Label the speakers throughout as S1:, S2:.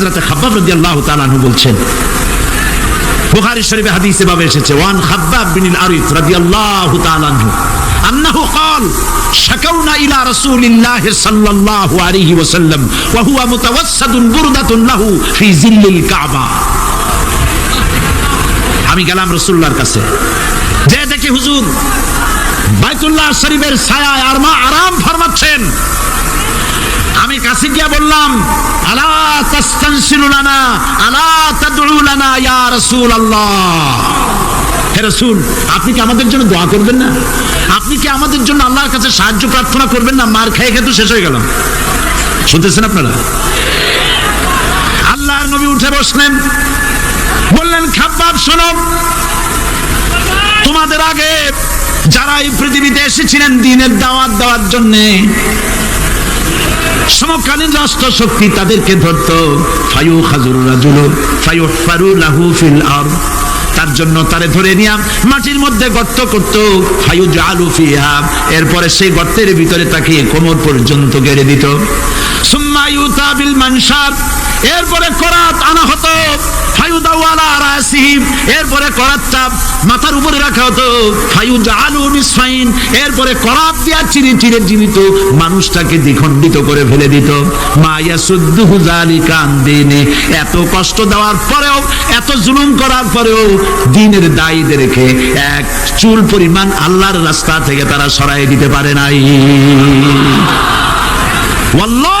S1: হযরত খাব্বাব রাদিয়াল্লাহু তাআলা আনহু বলছেন বুখারী শরীফে হাদিসে ভাবে এসেছে ওয়ান খাব্বাব বিন আরিফ রাদিয়াল্লাহু তাআলা আনহু أنه قال شكونا إلى رسول الله صلى الله عليه وسلم وهو متوسد بردة له في ظل الكعبة আমি গেলাম রসুল্লাহর কাছে যে দেখি হুজুর বাইতুল্লাহ শরীফের ছায়ায় আর মা আরাম ফরমাচ্ছেন আমি কাছে গিয়া বললাম, আলা আলা ইয়া রাসূলুল্লাহ? হে রাসূল, আপনি কি আমাদের জন্য দোয়া করবেন না? আপনি কি আমাদের জন্য আল্লাহর কাছে সাহায্য প্রার্থনা করবেন না? মার খেয়ে খেয়ে তো শেষ হয়ে গেলাম শুনতেছেন আপনারা? আল্লাহর নবী উঠে বসলেন। বললেন, খাব্বাব, শোনো, তোমাদের আগে যারা এই পৃথিবীতে এসেছিলেন, দিনের দাওয়াত দেওয়ার জন্যে সমকালীন রাষ্ট্র শক্তি তাদেরকে ধরত, ফায়ু খাজুর রাজুল, ফায়ু ফারু লাহু ফিল আর তার জন্য তারে ধরে নিয়া মাটির মধ্যে গর্ত করত, ফায়ু জালু ফিহা। এরপরে সেই গর্তের ভিতরে তাকে কোমর পর্যন্ত গেড়ে দিত। এরপরে করাত আনা হতো এরপরে করাতটা মাথার উপরে রাখা হতো এরপরে করাত দিয়া জীবিত মানুষটাকে দ্বিখণ্ডিত করে ফেলে দিত। মায়া দিনে। এত কষ্ট দেওয়ার পরেও, এত জুলুম করার পরেও দিনের দায়ীদেরকে এক চুল পরিমাণ আল্লাহর রাস্তা থেকে তারা সরাই দিতে পারে নাই। ওয়াল্লাহি!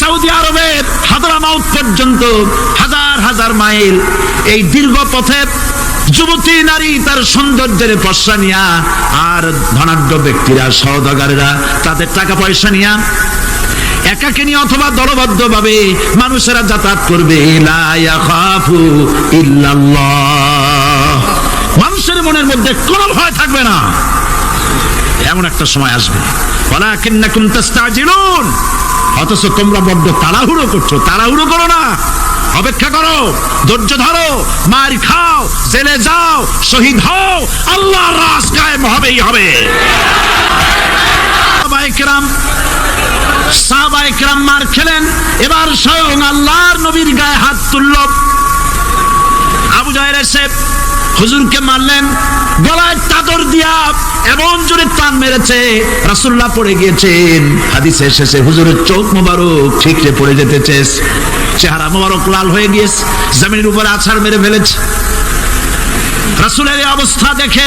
S1: সৌদি আরবের হাদরামাউত পর্যন্ত হাজার হাজার মাইল। এই দীর্ঘ পথে যুবতী নারী তার সৌন্দর্যের পশা নিয়া আর ধনাঢ্য ব্যক্তিরা সহদাগারেরা তাদের টাকা পয়সা নিয়া একাকে অথবা দলবদ্ধ ভাবে মানুষেরা যাতায়াত করবে। মানুষের মনের মধ্যে কোনো ভয় থাকবে না। এমন একটা সময় আসবে। ওয়ালাকিন্নাকুম তাস্তাজিলুন। অথচ তোমরা বড্ড তাড়াহুড়ো করছ, তাড়াহুড়ো করো না। অপেক্ষা করো, ধৈর্য ধরো, মার খাও, জেলে যাও, শহীদ হও, আল্লাহর রাজ কায়েম হবেই হবে। সাহাবায়ে-কেরাম মার খেলেন, এবার স্বয়ং আল্লাহর নবীর গায়ে হাত তুলল। আবু জাহের এসে হুজুরকে মারলেন, গলায় চাদর দিয়া এমন জোরে টান মেরেছে রাসুল্লাহ পড়ে গিয়েছেন। হাদিসে শেষে হুজুরের চোখ মোবারক, ঠিকরে পড়ে যেতে চেস। চেহারা মোবারক লাল হয়ে গিয়েছে, জমিনের উপরে আছাড় মেরে ফেলেছে। রাসুলের অবস্থা দেখে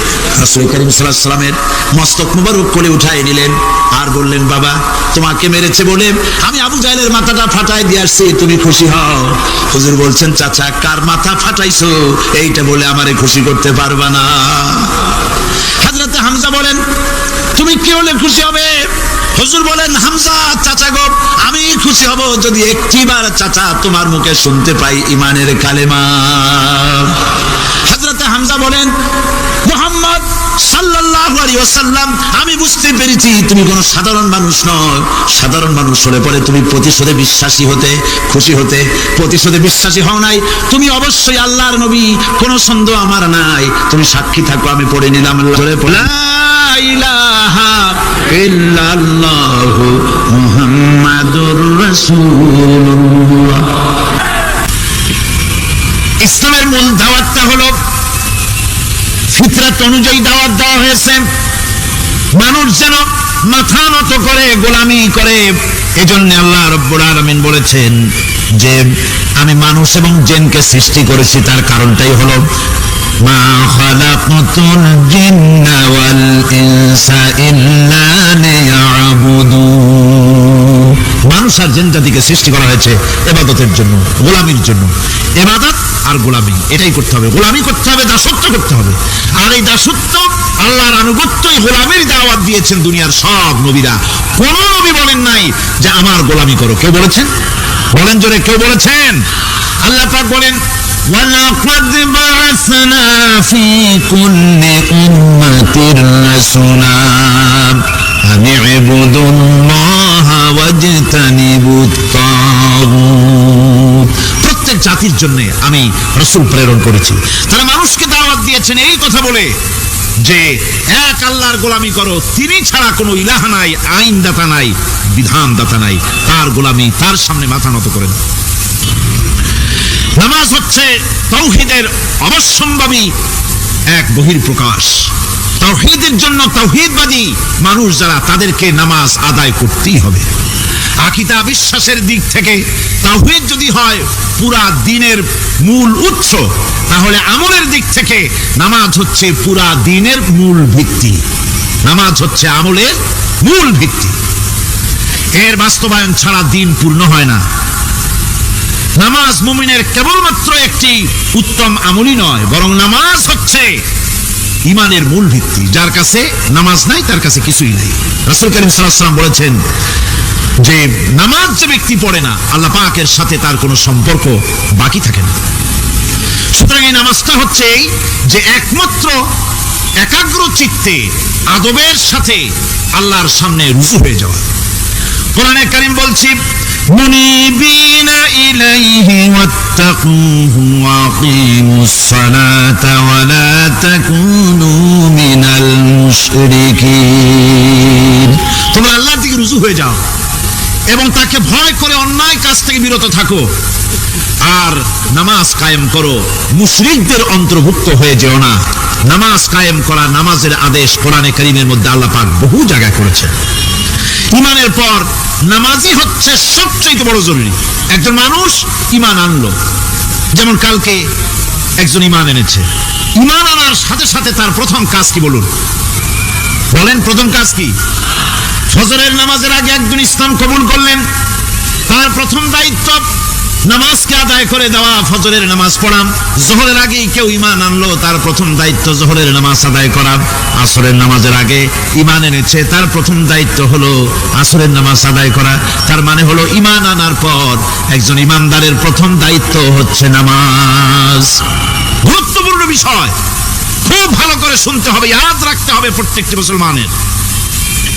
S1: রাসূল করিম সাল্লামের মস্তক মুবারক করে উঠাই নিলেন। আর বললেন, বাবা, তোমাকে মেরেছে বলে আমি আবু জাহেলের মাথাটা ফাটাই দিয়ে আসছি, তুমি খুশি হও। হুজুর বলছেন, চাচা, কার মাথা ফাটাইছো? এইটা বলে আমারে খুশি করতে পারবা না। হাজরাতে হামজা বলেন, তুমি কি হলে খুশি হবে? হুজুর বলেন, হামজা, চাচা গো, আমি খুশি হব যদি একটিবার চাচা তোমার মুখে শুনতে পাই ইমানের কালেমা। হযরতে হামজা বলেন আমি বুঝতে পেরেছি তুমি কোনো সাধারণ মানুষ নও সাধারণ মানুষ হলে পরে তুমি প্রতিশোধে বিশ্বাসী হতে, খুশি হতে প্রতিশোধে বিশ্বাসী হও নাই। তুমি অবশ্যই আল্লাহর নবী, কোনো সন্দেহ আমার নাই। তুমি সাক্ষী থাকো, আমি পড়ে নিলাম পড়ে লা ইলাহা ইল্লাল্লাহ মুহাম্মাদুর রাসূলুল্লাহ। ইসলামের মূল দাওয়াতটা হলো ফিতরাত অনুযায়ী দাওয়াত দেওয়া হয়েছে। মানুষ যেন মাথা নত করে, গোলামি করে, এজন্য আল্লাহ রব্বুল আলামিন বলেছেন যে আমি মানুষ এবং জিনকে সৃষ্টি করেছি, তার কারণটাই হলো, মা খালাকতুল জিন্না ওয়াল ইনসা ইল্লা মানুষ আর জিন জাতিকে সৃষ্টি করা হয়েছে এবাদতের জন্য, গোলামির জন্য। এবাদত আর গোলামি এটাই করতে হবে গোলামি করতে হবে দাসত্ব করতে হবে আর এই দাসত্ব আল্লাহর আনুগত্যই গোলামির দাওয়াত দিয়েছেন দুনিয়ার সব নবীরা কোন নবী বলেন নাই যে আমার গোলামি করো কেউ বলেছেন বলেন জোরে কেউ বলেছেন আল্লাহ পাক বলেন ولقد بعثنا في كل أمة رسولا أن اعبدوا الله واجتنبوا الطاغوت প্রত্যেক জাতির জন্য আমি রসুল প্রেরণ করেছি। তারা মানুষকে দাওয়াত দিয়েছেন এই কথা বলে যে, এক আল্লাহর গোলামি করো, তিনি ছাড়া কোনো ইলাহা নাই, আইনদাতা নাই, বিধানদাতা নাই, তার গোলামি তার সামনে মাথা নত করেন নামাজ হচ্ছে তৌহিদের অবশ্যম্ভাবী এক বহির্প্রকাশ তাওহীদের জন্য তাওহীদবাদী মানুষ যারা, তাদেরকে নামাজ আদায় করতেই হবে। আকিদা বিশ্বাসের দিক থেকে তাওহীদ যদি হয়, পুরা দিনের মূল উৎস, তাহলে আমলের দিক থেকে নামাজ হচ্ছে পুরা দিনের মূল ভিত্তি। নামাজ হচ্ছে আমলের মূল ভিত্তি। এর বাস্তবায়ন ছাড়া দিন পূর্ণ হয় না। নামাজ মুমিনের কেবলমাত্র একটি উত্তম আমলই নয়, বরং নামাজ হচ্ছে ইমানের মূল ভিত্তি। যার কাছে নামাজ নাই, তার কাছে কিছুই নাই। রাসূল করিম ওয়াসাল্লাম বলেছেন যে নামাজ যে ব্যক্তি পড়ে না আল্লাহ পাকের সাথে তার কোনো সম্পর্ক বাকি থাকে না সুতরাং এই নামাজটা হচ্ছে এই যে একমাত্র একাগ্র চিত্তে আদবের সাথে আল্লাহর সামনে রুজু হয়ে যাওয়া কোরআনে কারিম বলছি منيبين إليه واتقوه وأقيموا الصلاة ولا تكونوا من المشركين তোমরা আল্লাহর দিকে রুজু হয়ে যাও এবং তাকে ভয় করে অন্যায় কাজ থেকে বিরত থাকো। আর নামাজ কায়েম করো। মুশরিকদের অন্তর্ভুক্ত হয়ে যেও না। নামাজ কায়েম করা নামাজের আদেশ কোরআনে করিমের মধ্যে আল্লাহ পাক বহু জায়গায় করেছেন। ইমানের পর নামাজই হচ্ছে সবচেয়ে বড় জরুরি। একজন মানুষ ইমান আনলো। যেমন কালকে একজন ইমান এনেছে। ইমান আনার সাথে সাথে তার প্রথম কাজ কি বলুন? বলেন প্রথম কাজ কি? ফজরের নামাজের আগে একজন ইসলাম কবুল করলেন। তার প্রথম দায়িত্ব, নামাজকে আদায় করে দেওয়া, ফজরের নামাজ পড়াম জোহরের আগেই কেউ ইমান আনলো, তার প্রথম দায়িত্ব জোহরের নামাজ আদায় করা। আসরের নামাজের আগে ইমান এনেছে, তার প্রথম দায়িত্ব হলো আসরের নামাজ আদায় করা। তার মানে হলো ইমান আনার পর একজন ইমানদারের প্রথম দায়িত্ব হচ্ছে নামাজ। গুরুত্বপূর্ণ বিষয়। খুব ভালো করে শুনতে হবে, ইয়াদ রাখতে হবে প্রত্যেকটি মুসলমানের।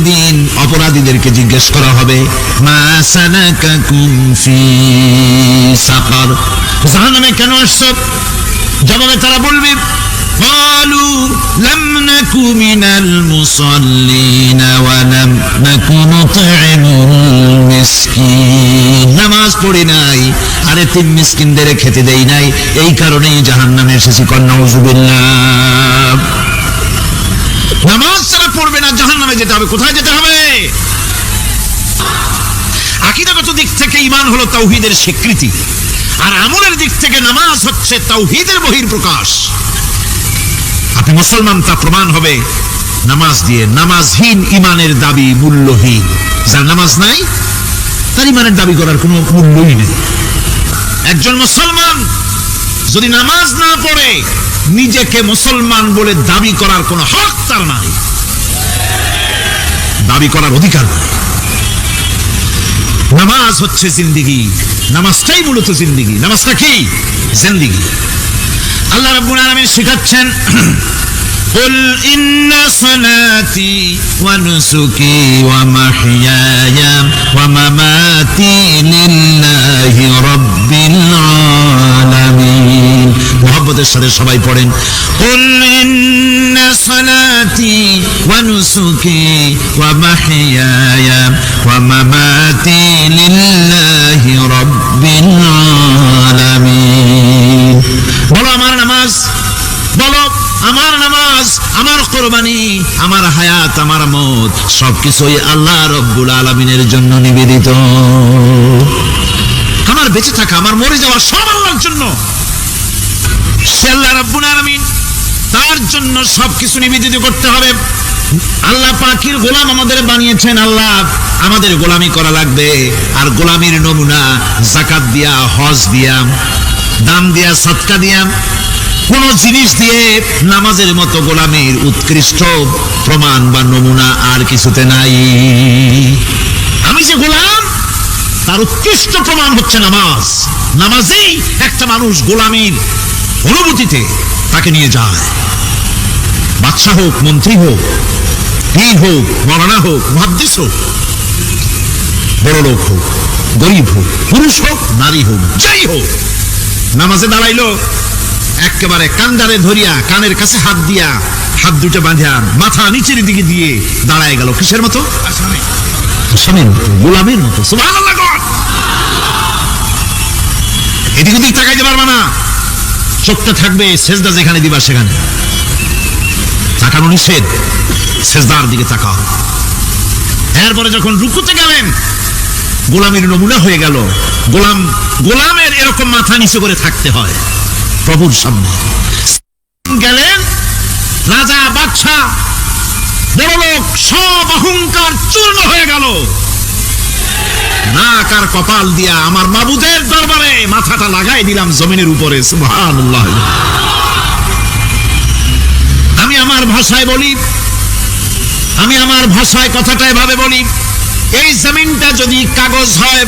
S1: দিন অপরাধীদেরকে জিজ্ঞেস করা হবে মা জাহান্নামে কেন আসছো? জবাবে তারা বলবে قالوا لم نك من المصلين ولم نك نطعم المسكين নামাজ পড়ি নাই আরে তিন মিসকিনদের খেতে দেই নাই এই কারণেই জাহান্নামে এসেছি কন্যা উজুবিল্লাহ নামাজ যারা পড়বে না জাহান্নামে যেতে হবে কোথায় যেতে হবে আকিদাগত দিক থেকে ইমান হলো তাওহীদের স্বীকৃতি আর আমলের দিক থেকে নামাজ হচ্ছে তাওহীদের বহির্প্রকাশ আপনি মুসলমান তা প্রমাণ হবে। নামাজ দিয়ে, নামাজহীন ইমানের দাবি মূল্যহীন। যার নামাজ নাই, তার ইমানের দাবি করার কোনো মূল্যই নেই। একজন মুসলমান যদি নামাজ না পড়ে, নিজেকে মুসলমান বলে দাবি করার কোনো হক তার নাই। দাবি করার অধিকার নাই। নামাজ হচ্ছে জিন্দিগি। নামাজটাই মূলত জিন্দিগি। নামাজটা কি? জিন্দিগি। আল্লাহ রাব্বুল আলামিন শেখাচ্ছেন قل إن صلاتي ونسكي ومحياي ومماتي لله رب العالمين মোহাম্মদের সাথে সবাই পড়েন قل إن صلاتي ونسكي ومحياي ومماتي لله رب العالمين আমার নামাজ, আমার কোরবানি, আমার হায়াত, আমার মত, সবকিছুই আল্লাহ রব্বুল আলমিনের জন্য নিবেদিত। আমার বেঁচে থাকা, আমার মরে যাওয়া সব আল্লাহর জন্য। সে আল্লাহ রব্বুল আলমিন তার জন্য সবকিছু নিবেদিত করতে হবে। আল্লাহ পাখির গোলাম আমাদের বানিয়েছেন, আল্লাহ আমাদের গোলামি করা লাগবে। আর গোলামির নমুনা জাকাত দিয়া, হজ দিয়া দাম দিয়া সৎকা দিয়া। কোন জিনিস দিয়ে নামাজের মতো গোলামির উৎকৃষ্ট প্রমাণ বা নমুনা আর কিছুতে নাই। আমি যে গোলাম, তার উৎকৃষ্ট প্রমাণ হচ্ছে নামাজ। নামাজেই একটা মানুষ গোলামির অনুভূতিতে তাকে নিয়ে যায়। বাদশাহ হোক, মন্ত্রী হোক, পীর হোক মরানা হোক, মহাদ্দেশ হোক, বড় লোক হোক, গরিব হোক, পুরুষ হোক, নারী হোক, যাই হোক, নামাজে দাঁড়াইলো একেবারে কান্দারে ধরিয়া কানের কাছে হাত দিয়া হাত দুটো বাঁধিয়া মাথা নিচের দিকে দিয়ে দাঁড়ায় গেল। কিসের মতো? আসামির মতো। গোলামের মতো এদিক ওদিক তাকাইতে পারবা না। চোখটা থাকবে সেজদা যেখানে দিবা সেখানে। তাকানো নিষেধ সেজদার দিকে তাকাও। এরপরে যখন রুকুতে গেলেন গোলামের নমুনা হয়ে গেল। গোলাম গোলামের এরকম মাথা নিচু করে থাকতে হয়। প্রভুর সামনে। গেলেন রাজা বাদশা, বড় লোক, সব অহংকার চূর্ণ হয়ে গেল। নাক আর কপাল দিয়া আমার মাবুদের দরবারে মাথাটা লাগাই দিলাম জমিনের উপরে আমি আমার ভাষায় বলি, আমি আমার ভাষায় কথাটা এভাবে বলি, এই জমিনটা যদি কাগজ হয়,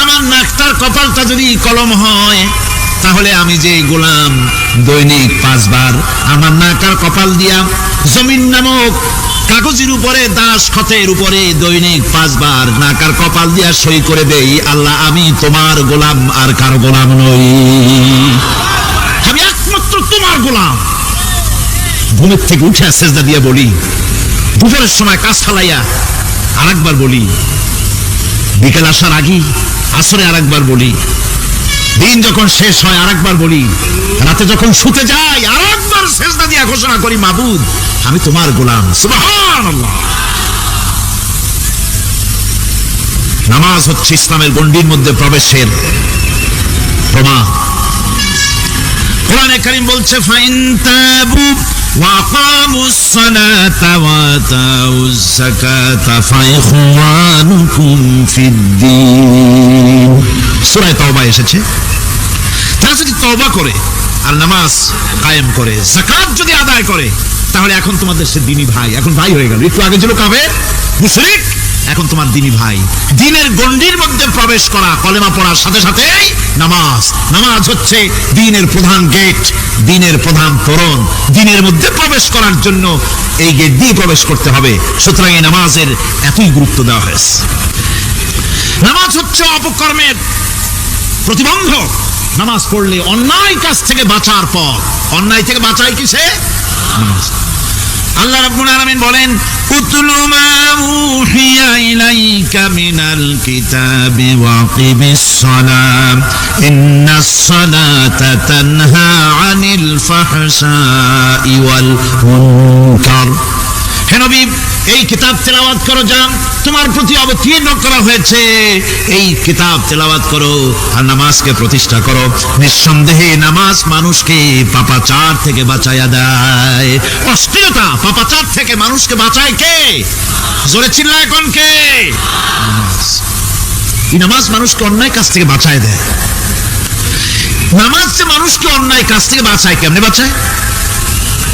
S1: আমার নাকটার কপালটা যদি কলম হয় তাহলে আমি যে গোলাম দৈনিক পাঁচবার, আমার নাকার কপাল দিয়া জমিন নামক কাগজের উপরে দাস খতের উপরে দৈনিক পাঁচবার নাকার কপাল দিয়া সই করে দেই, আল্লাহ, আমি তোমার গোলাম আর কার গোলাম নই। আমি একমাত্র তোমার গোলাম। ঘুমের থেকে উঠে সেজদা দিয়া বলি, দুপুরের সময় কাজ ফালাইয়া আরেকবার বলি, বিকেল আসার আগে আসরে আরেকবার বলি দিন যখন শেষ হয়, আরেকবার বলি, রাতে যখন শুতে যাই, আরেকবার সেজদা দিয়া ঘোষণা করি, মাবুদ, আমি তোমার গোলাম। নামাজ হচ্ছে ইসলামের গণ্ডির মধ্যে প্রবেশের প্রমাণ। কোরআনে কারিম বলছে, ফাইন তাবু وأقاموا الصلاة وآتوا الزكاة فإخوانكم في الدين সূরা তওবা এসেছে তারা যদি তওবা করে আর নামাজ কায়েম করে যাকাত যদি আদায় করে তাহলে এখন তোমাদের সে দিনী ভাই এখন ভাই হয়ে গেল একটু আগে ছিল কাবে মুশরিক এখন তোমার দিনী ভাই, দিনের গণ্ডির মধ্যে প্রবেশ করা, কলেমা পড়ার সাথে সাথেই নামাজ। নামাজ হচ্ছে দিনের প্রধান গেট দিনের প্রধান তোরণ। দিনের মধ্যে প্রবেশ করার জন্য এই গেট দিয়ে প্রবেশ করতে হবে। সুতরাং এই নামাজের এতই গুরুত্ব দেওয়া হয়েছে। নামাজ হচ্ছে অপকর্মের প্রতিবন্ধক। নামাজ পড়লে অন্যায় কাজ থেকে বাঁচার পর অন্যায় থেকে বাঁচায় কিসে? আল্লাহ রাব্বুল আলামিন বলেন উতলু মা উহিয়া من الكتاب وقم الصلاة. إن الصلاة تنهى عن الفحشاء والمنكر. ওয়াল মুনকার হে নবী, এই কিতাব তেলাওয়াত করো যা, তোমার প্রতি অবতীর্ণ করা হয়েছে। এই কিতাব তেলাওয়াত করো আর নামাজকে প্রতিষ্ঠা করো। নিঃসন্দেহে নামাজ মানুষকে পাপাচার থেকে বাঁচাইয়া দেয়। অস্থিরতা পাপাচার থেকে মানুষকে বাঁচায় কে? জোরে চিল্লা এখন কে? এই নামাজ মানুষকে অন্যায় কাজ থেকে বাঁচায় দেয়। নামাজ যে মানুষকে অন্যায় কাজ থেকে বাঁচায়, কেমনে বাঁচায়?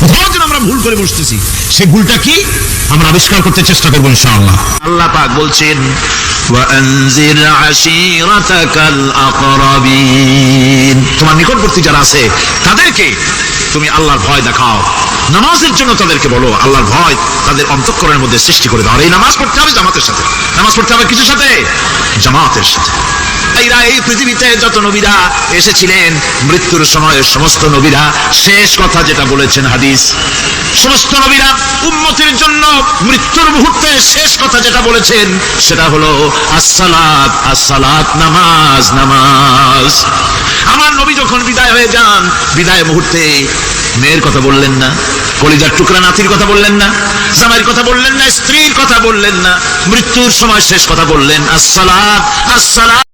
S1: কোথাও যেন আমরা ভুল করে বসতেছি সেই ভুলটা কি আমরা আবিষ্কার করতে চেষ্টা করবো ইনশাআল্লাহ আল্লাহ পাক বলছেন وأنذر عشيرتك الأقربين তোমার নিকটবর্তী যারা আছে তাদেরকে তুমি আল্লাহর ভয় দেখাও নামাজের জন্য তাদেরকে বলো আল্লাহর ভয় তাদের অন্তঃকরণের মধ্যে সৃষ্টি করে দাও আর এই নামাজ পড়তে হবে জামাতের সাথে নামাজ পড়তে হবে কিছুর সাথে জামাতের সাথে এরা এই পৃথিবীতে যত নবীরা এসেছিলেন, মৃত্যুর সময় সমস্ত নবীরা, শেষ কথা যেটা বলেছেন হাদিস, সমস্ত নবীরা উম্মতের জন্য মৃত্যুর মুহূর্তে শেষ কথা যেটা বলেছেন, সেটা হলো আসসালাত আসসালাত, নামাজ নামাজ। আমার নবী যখন বিদায় হয়ে যান, বিদায় মুহূর্তে মেয়ের কথা বললেন না, কলিজার টুকরা নাতির কথা বললেন না, জামাইয়ের কথা বললেন না, স্ত্রীর কথা বললেন না, মৃত্যুর সময় শেষ কথা বললেন, আসসালাত আসসালাত